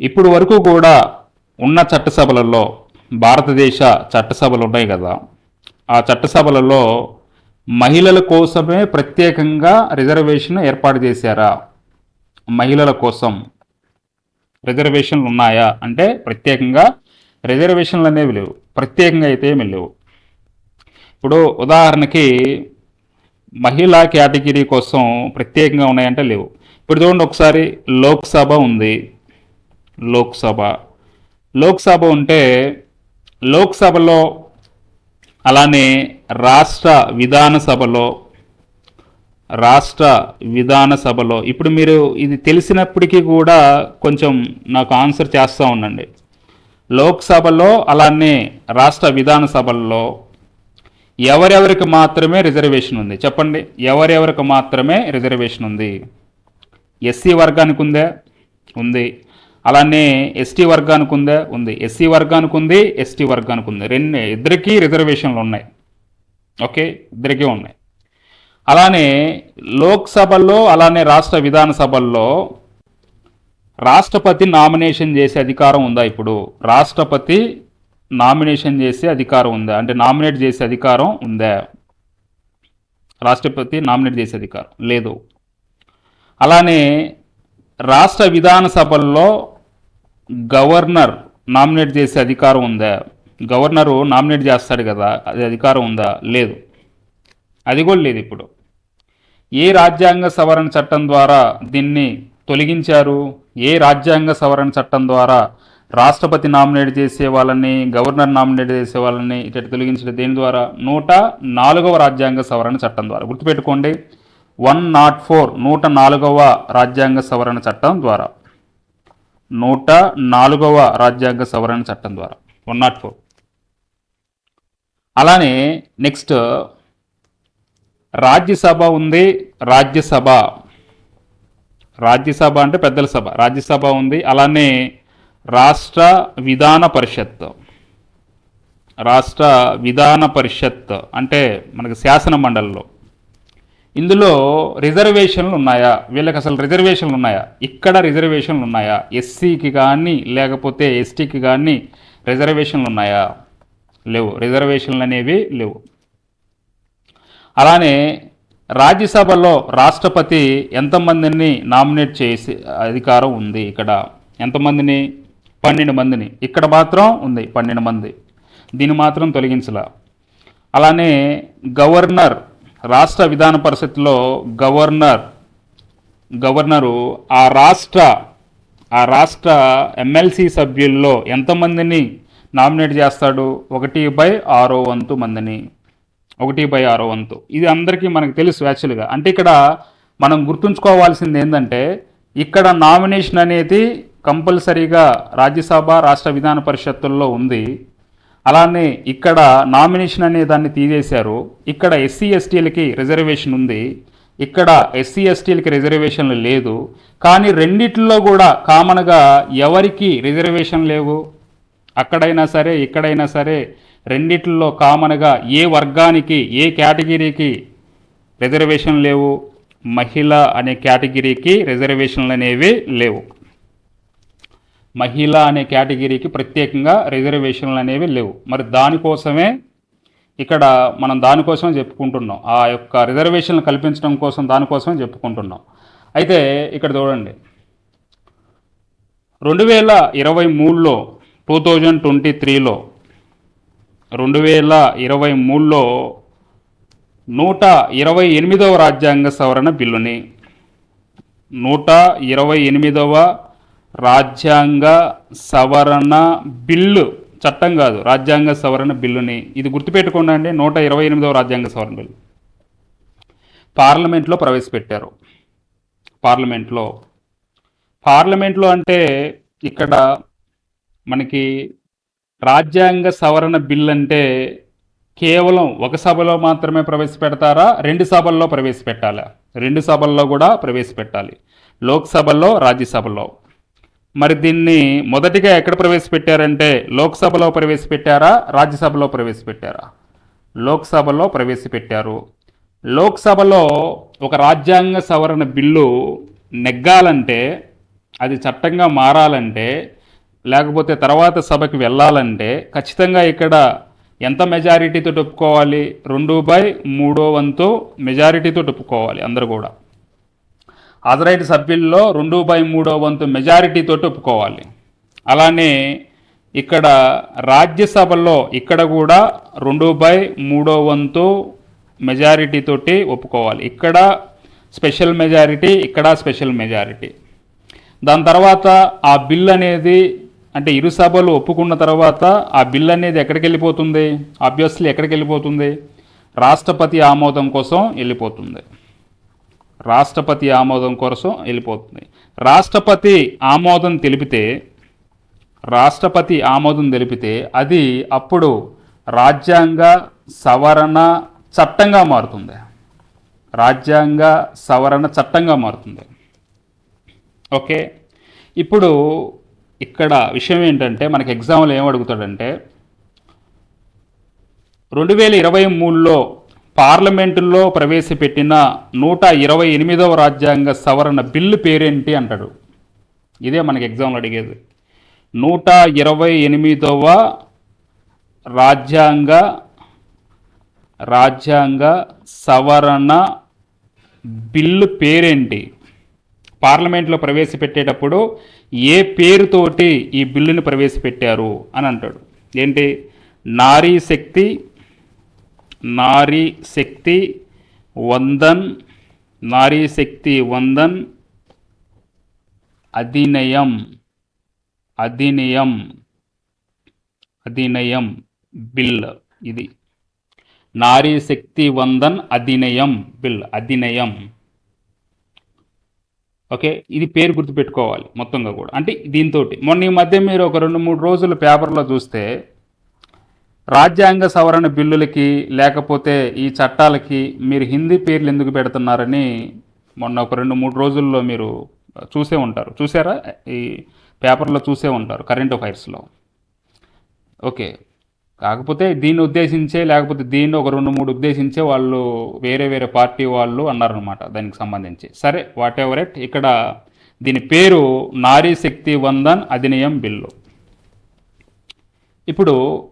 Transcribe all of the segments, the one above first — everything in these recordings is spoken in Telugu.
ఇప్పుడు వరకు కూడా ఉన్న చట్టసభలలో భారతదేశ చట్టసభలు ఉన్నాయి కదా. ఆ చట్టసభలలో మహిళల కోసమే ప్రత్యేకంగా రిజర్వేషన్ ఏర్పాటు చేశారా? మహిళల కోసం రిజర్వేషన్లు ఉన్నాయా? అంటే ప్రత్యేకంగా రిజర్వేషన్లు అనేవి లేవు. ప్రత్యేకంగా అయితే ఏమీ లేవు. ఇప్పుడు ఉదాహరణకి మహిళా కేటగిరీ కోసం ప్రత్యేకంగా ఉన్నాయంటే లేవు. ఇప్పుడు చూడండి ఒకసారి లోక్సభ ఉంది. లోక్సభ. లోక్సభ ఉంటే లోక్సభలో అలానే రాష్ట్ర విధానసభలో రాష్ట్ర విధానసభలో. ఇప్పుడు మీరు ఇది తెలిసినప్పటికీ కూడా కొంచెం నాకు ఆన్సర్ చేస్తూ ఉండండి. లోక్సభలో అలానే రాష్ట్ర విధానసభల్లో ఎవరెవరికి మాత్రమే రిజర్వేషన్ ఉంది? చెప్పండి. ఎవరెవరికి మాత్రమే రిజర్వేషన్ ఉంది? ఎస్సీ వర్గానికి ఉందే? ఉంది. అలానే ఎస్టీ వర్గానికి ఉందా. ఉంది ఎస్సీ వర్గానికి ఉంది ఎస్టీ వర్గానికి ఉంది రెండు ఇద్దరికీ రిజర్వేషన్లు ఉన్నాయి. ఓకే? ఇద్దరికీ ఉన్నాయి. అలానే లోక్సభల్లో అలానే రాష్ట్ర విధానసభల్లో రాష్ట్రపతి నామినేషన్ చేసే అధికారం ఉందా ఇప్పుడు? రాష్ట్రపతి నామినేషన్ చేసే అధికారం ఉందా? అంటే నామినేట్ చేసే అధికారం ఉందా? రాష్ట్రపతి నామినేట్ చేసే అధికారం లేదు. అలానే రాష్ట్ర విధానసభల్లో గవర్నర్ నామినేట్ చేసే అధికారం ఉందా? గవర్నరు నామినేట్ చేస్తాడు కదా అది అధికారం ఉందా? లేదు. అది కూడా లేదు ఇప్పుడు. ఏ రాజ్యాంగ సవరణ చట్టం ద్వారా దీన్ని తొలగించారు? ఏ రాజ్యాంగ సవరణ చట్టం ద్వారా రాష్ట్రపతి నామినేట్ చేసే వాళ్ళని గవర్నర్ నామినేట్ చేసే వాళ్ళని ఇటు తొలగించడం దేని ద్వారా? నూట నాలుగవ రాజ్యాంగ సవరణ చట్టం ద్వారా. గుర్తుపెట్టుకోండి. వన్ నాట్ ఫోర్ నూట నాలుగవ రాజ్యాంగ సవరణ చట్టం ద్వారా. నూట నాలుగవ రాజ్యాంగ సవరణ చట్టం ద్వారా. One not four. అలానే నెక్స్ట్ రాజ్యసభ ఉంది రాజ్యసభ. రాజ్యసభ అంటే పెద్దల సభ. రాజ్యసభ ఉంది అలానే రాష్ట్ర విధాన పరిషత్. రాష్ట్ర విధాన పరిషత్ అంటే మనకి శాసన మండలిలో. ఇందులో రిజర్వేషన్లు ఉన్నాయా? వీళ్ళకి అసలు రిజర్వేషన్లు ఉన్నాయా? ఇక్కడ రిజర్వేషన్లు ఉన్నాయా? ఎస్సీకి కానీ లేకపోతే ఎస్టీకి కానీ రిజర్వేషన్లు ఉన్నాయా? లేవు. రిజర్వేషన్లు అనేవి లేవు. అలానే రాజ్యసభలో రాష్ట్రపతి ఎంతమందిని నామినేట్ చేసే అధికారం ఉంది ఇక్కడ? ఎంతమందిని? పన్నెండు మందిని. ఇక్కడ మాత్రం ఉంది పన్నెండు మంది. దీన్ని మాత్రం తొలగించలా. అలానే గవర్నర్ రాష్ట్ర విధాన పరిషత్లో గవర్నర్ గవర్నరు ఆ రాష్ట్ర ఆ రాష్ట్ర ఎమ్మెల్సీ సభ్యుల్లో ఎంతమందిని నామినేట్ చేస్తాడు? ఒకటి బై ఆరో వంతు మందిని. ఒకటి బై ఆరో వంతు. ఇది అందరికీ మనకు తెలుసు యాక్చువల్గా. అంటే ఇక్కడ మనం గుర్తుంచుకోవాల్సింది ఏంటంటే ఇక్కడ నామినేషన్ అనేది కంపల్సరీగా రాజ్యసభ రాష్ట్ర విధాన పరిషత్తుల్లో ఉంది. అలానే ఇక్కడ నామినేషన్ అనే దాన్ని తీసేశారు. ఇక్కడ ఎస్సీ ఎస్టీలకి రిజర్వేషన్ ఉంది. ఇక్కడ ఎస్సీ ఎస్టీలకి రిజర్వేషన్లు లేదు. కానీ రెండిట్లో కూడా కామన్గా ఎవరికి రిజర్వేషన్ లేవు? అక్కడైనా సరే ఇక్కడైనా సరే రెండిట్లో కామన్గా ఏ వర్గానికి ఏ కేటగిరీకి రిజర్వేషన్ లేవు? మహిళ అనే కేటగిరీకి రిజర్వేషన్లు అనేవి లేవు. మహిళ అనే కేటగిరీకి ప్రత్యేకంగా రిజర్వేషన్లు అనేవి లేవు. మరి దానికోసమే ఇక్కడ మనం దానికోసమే చెప్పుకుంటున్నాం. ఆ యొక్క రిజర్వేషన్లు కల్పించడం కోసం దానికోసమే చెప్పుకుంటున్నాం. అయితే ఇక్కడ చూడండి. రెండు వేల ఇరవై మూడులో టూ థౌజండ్ ట్వంటీ త్రీలో రెండు వేల ఇరవై మూడులో నూట ఇరవై ఎనిమిదవ రాజ్యాంగ సవరణ బిల్లుని నూట ఇరవై ఎనిమిదవ రాజ్యాంగ సవరణ బిల్లు చట్టం కాదు. రాజ్యాంగ సవరణ బిల్లుని ఇది గుర్తుపెట్టుకోండి అండి. నూట ఇరవై ఎనిమిదవ రాజ్యాంగ సవరణ బిల్లు. పార్లమెంట్లో ప్రవేశపెట్టారు. పార్లమెంట్లో. పార్లమెంట్లో అంటే ఇక్కడ మనకి రాజ్యాంగ సవరణ బిల్ అంటే కేవలం ఒక సభలో మాత్రమే ప్రవేశపెడతారా? రెండు సభల్లో ప్రవేశపెట్టాలా? రెండు సభల్లో కూడా ప్రవేశపెట్టాలి. లోక్సభలో రాజ్యసభలో. మరి దీన్ని మొదటిగా ఎక్కడ ప్రవేశపెట్టారంటే లోక్సభలో ప్రవేశపెట్టారా? రాజ్యసభలో ప్రవేశపెట్టారా? లోక్సభలో ప్రవేశపెట్టారు. లోక్సభలో ఒక రాజ్యాంగ సవరణ బిల్లు నెగ్గాలంటే అది చట్టంగా మారాలంటే లేకపోతే తర్వాత సభకి వెళ్ళాలంటే ఖచ్చితంగా ఇక్కడ ఎంత మెజారిటీతో ఒప్పుకోవాలి? రెండు బై మూడో వంతు మెజారిటీతో ఒప్పుకోవాలి అందరూ కూడా. హాజరైన సభ్యుల్లో రెండు బై మూడో వంతు మెజారిటీతో ఒప్పుకోవాలి. అలానే ఇక్కడ రాజ్యసభలో ఇక్కడ కూడా రెండు బై మూడో వంతు మెజారిటీతోటి ఒప్పుకోవాలి. ఇక్కడ స్పెషల్ మెజారిటీ ఇక్కడ స్పెషల్ మెజారిటీ. దాని తర్వాత ఆ బిల్ అనేది అంటే ఇరు సభలు ఒప్పుకున్న తర్వాత ఆ బిల్ అనేది ఎక్కడికి వెళ్ళిపోతుంది? ఆబ్వియస్లీ ఎక్కడికి వెళ్ళిపోతుంది? రాష్ట్రపతి ఆమోదం కోసం వెళ్ళిపోతుంది. రాష్ట్రపతి ఆమోదం కోసం వెళ్ళిపోతుంది. రాష్ట్రపతి ఆమోదం తెలిపితే రాష్ట్రపతి ఆమోదం తెలిపితే అది అప్పుడు రాజ్యాంగ సవరణ చట్టంగా మారుతుంది. రాజ్యాంగ సవరణ చట్టంగా మారుతుంది. ఓకే? ఇప్పుడు ఇక్కడ విషయం ఏంటంటే మనకి ఎగ్జామ్లో ఏం అడుగుతాడంటే రెండు వేల ఇరవై మూడులో పార్లమెంటులో ప్రవేశపెట్టిన నూట ఇరవై ఎనిమిదవ రాజ్యాంగ సవరణ బిల్లు పేరేంటి అంటాడు. ఇదే మనకి ఎగ్జామ్లో అడిగేది. నూట ఇరవై ఎనిమిదవ రాజ్యాంగ రాజ్యాంగ సవరణ బిల్లు పేరేంటి? పార్లమెంట్లో ప్రవేశపెట్టేటప్పుడు ఏ పేరుతోటి ఈ బిల్లుని ప్రవేశపెట్టారు అని అంటాడు. ఏంటి? నారీ శక్తి నారీ శక్తి వందన్ నారీ శక్తి వందన్ అధినయం అధినయం అధినయం బిల్ ఇది. నారీ శక్తి వందన్ అధినయం బిల్ అధినయం. ఓకే ఇది పేరు గుర్తుపెట్టుకోవాలి మొత్తంగా కూడా. అంటే దీంతో మొన్న ఈ మధ్య మీరు ఒక రెండు మూడు రోజులు పేపర్లో చూస్తే రాజ్యాంగ సవరణ బిల్లులకి లేకపోతే ఈ చట్టాలకి మీరు హిందీ పేర్లు ఎందుకు పెడుతున్నారని మొన్న ఒక రెండు మూడు రోజుల్లో మీరు చూసే ఉంటారు. చూసారా? ఈ పేపర్లో చూసే ఉంటారు కరెంట్ అఫైర్స్లో. ఓకే. కాకపోతే దీన్ని ఉద్దేశించే లేకపోతే దీన్ని ఒక రెండు మూడు ఉద్దేశించే వాళ్ళు వేరే వేరే పార్టీ వాళ్ళు అన్నారనమాట దానికి సంబంధించి. సరే వాట్ ఎవర్ ఎట్ ఇక్కడ దీని పేరు నారీ శక్తి వందన్ అధినియం బిల్లు. ఇప్పుడు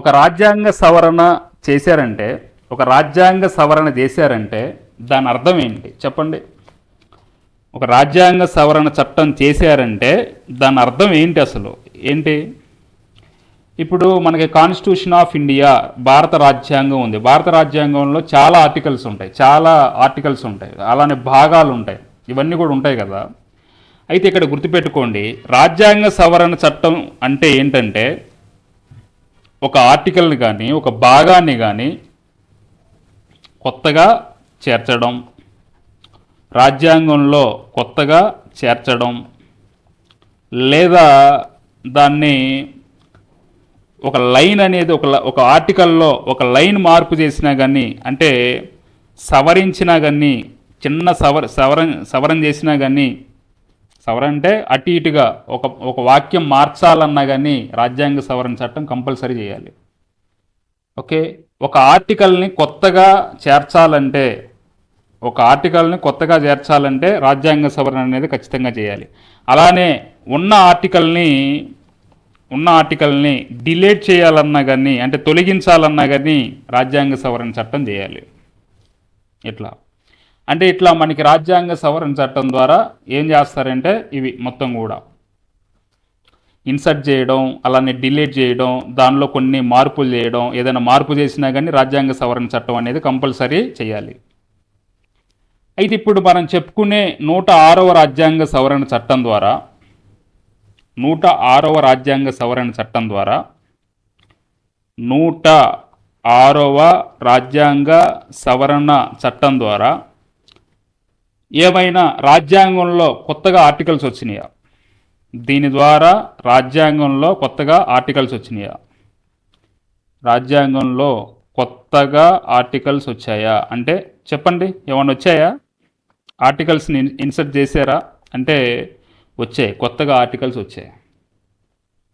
ఒక రాజ్యాంగ సవరణ చేశారంటే ఒక రాజ్యాంగ సవరణ చేశారంటే దాని అర్థం ఏంటి? చెప్పండి. ఒక రాజ్యాంగ సవరణ చట్టం చేశారంటే దాని అర్థం ఏంటి అసలు? ఏంటి? ఇప్పుడు మనకి కాన్స్టిట్యూషన్ ఆఫ్ ఇండియా భారత రాజ్యాంగం ఉంది. భారత రాజ్యాంగంలో చాలా ఆర్టికల్స్ ఉంటాయి. చాలా ఆర్టికల్స్ ఉంటాయి. అలానే భాగాలు ఉంటాయి. ఇవన్నీ కూడా ఉంటాయి కదా. అయితే ఇక్కడ గుర్తుపెట్టుకోండి. రాజ్యాంగ సవరణ చట్టం అంటే ఏంటంటే ఒక ఆర్టికల్ని కానీ ఒక భాగాన్ని కానీ కొత్తగా చేర్చడం రాజ్యాంగంలో కొత్తగా చేర్చడం లేదా దాన్ని ఒక లైన్ అనేది ఒక ఒక ఆర్టికల్లో ఒక లైన్ మార్పు చేసినా కానీ అంటే సవరించినా కానీ చిన్న సవర సవరం సవరం చేసినా కానీ సవరణ అంటే అటు ఇటుగా ఒక ఒక వాక్యం మార్చాలన్నా కానీ రాజ్యాంగ సవరణ చట్టం కంపల్సరీ చేయాలి. ఓకే? ఒక ఆర్టికల్ని కొత్తగా చేర్చాలంటే ఒక ఆర్టికల్ని కొత్తగా చేర్చాలంటే రాజ్యాంగ సవరణ అనేది ఖచ్చితంగా చేయాలి. అలానే ఉన్న ఆర్టికల్ని ఉన్న ఆర్టికల్ని డిలేట్ చేయాలన్నా కానీ అంటే తొలగించాలన్నా కానీ రాజ్యాంగ సవరణ చట్టం చేయాలి. ఇట్లా అంటే ఇట్లా మనకి రాజ్యాంగ సవరణ చట్టం ద్వారా ఏం చేస్తారంటే ఇవి మొత్తం కూడా ఇన్సర్ట్ చేయడం అలానే డిలీట్ చేయడం దానిలో కొన్ని మార్పులు చేయడం ఏదైనా మార్పు చేసినా కానీ రాజ్యాంగ సవరణ చట్టం అనేది కంపల్సరీ చేయాలి. అయితే ఇప్పుడు మనం చెప్పుకునే నూట ఆరవ రాజ్యాంగ సవరణ చట్టం ద్వారా నూట ఆరవ రాజ్యాంగ సవరణ చట్టం ద్వారా నూట ఆరవ రాజ్యాంగ సవరణ చట్టం ద్వారా ఏమైనా రాజ్యాంగంలో కొత్తగా ఆర్టికల్స్ వచ్చినాయా? దీని ద్వారా రాజ్యాంగంలో కొత్తగా ఆర్టికల్స్ వచ్చినాయా? రాజ్యాంగంలో కొత్తగా ఆర్టికల్స్ వచ్చాయా? అంటే చెప్పండి ఏమైనా వచ్చాయా? ఆర్టికల్స్ని ఇన్సర్ట్ చేశారా? అంటే వచ్చాయి కొత్తగా ఆర్టికల్స్ వచ్చాయి.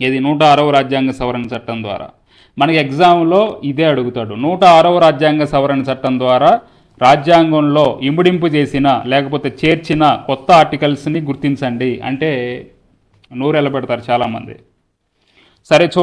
ఇది నూట ఆరవ రాజ్యాంగ సవరణ చట్టం ద్వారా. మనకి ఎగ్జామ్లో ఇదే అడుగుతాడు. నూట ఆరవ రాజ్యాంగ సవరణ చట్టం ద్వారా రాజ్యాంగంలో ఇముడింపు చేసిన లేకపోతే చేర్చిన కొత్త ఆర్టికల్స్ని గుర్తించండి. అంటే నూరెళ్ళబెడతారు చాలామంది. సరే చూ